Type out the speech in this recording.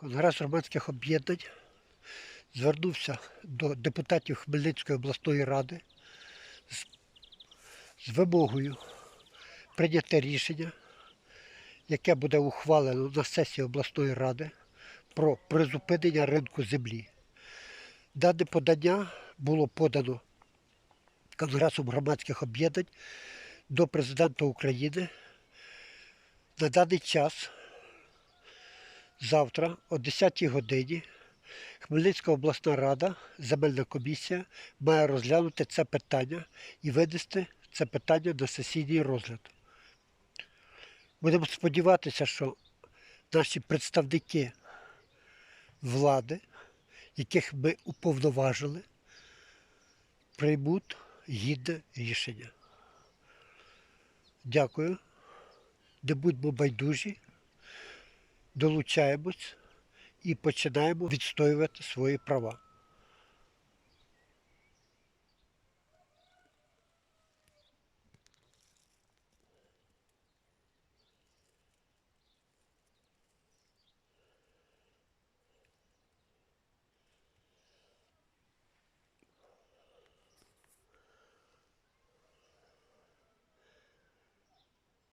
Конгрес громадських об'єднань звернувся до депутатів Хмельницької обласної ради з, з вимогою прийняти рішення, яке буде ухвалено на сесії обласної ради про призупинення ринку землі. Дане подання було подано Конгресом громадських об'єднань до президента України. На даний час Завтра о 10 годині Хмельницька обласна рада, земельна комісія має розглянути це питання і винести це питання на сесійний розгляд. Будемо сподіватися, що наші представники влади, яких ми уповноважили, приймуть гідне рішення. Дякую. Не будьмо байдужі долучаємось і починаємо відстоювати свої права.